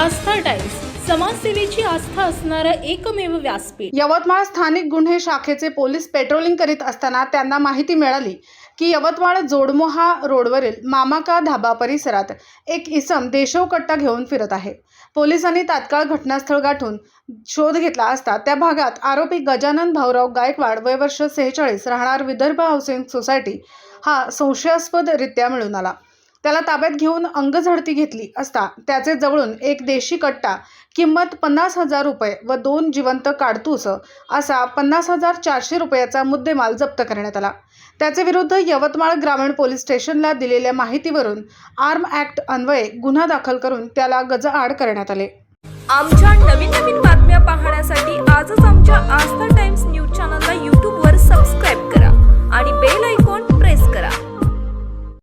आस्था times समाजसेवेची आस्था असणारं एकमेव व्यासपीठ. यवतमाळ स्थानिक गुन्हे शाखेचे पोलीस पेट्रोलिंग करीत असताना त्यांना माहिती मिळाली की यवतमाळ जोडमोहा रोडवरील मामाका धाबा परिसरात एक इसम देशव कट्टा घेऊन फिरत आहे. पोलिसांनी तात्काळ घटनास्थळ गाठून शोध घेतला असता त्या भागात आरोपी गजानन भाऊराव गायकवाड वय वर्ष सेहेचाळीस राहणार विदर्भ हाऊसिंग सोसायटी हा संशयास्पदरित्या मिळून आला. त्याला ताब्यात घेऊन अंगझडती घेतली असता त्याचे जवळून एक देशी कट्टा किंमत पन्नास हजार रुपये व दोन जिवंत काडतूस असा पन्नास हजार चारशे रुपयाचा मुद्देमाल जप्त करण्यात आला. त्याचे विरुद्ध यवतमाळ ग्रामीण पोलीस स्टेशनला दिलेल्या माहितीवरून आर्म ॲक्ट अन्वये गुन्हा दाखल करून त्याला गजआड करण्यात आले. आमच्या नवीन नवीन बातम्या पाहण्यासाठी आजच आमच्या आस्था टाइम्स न्यूज चॅनल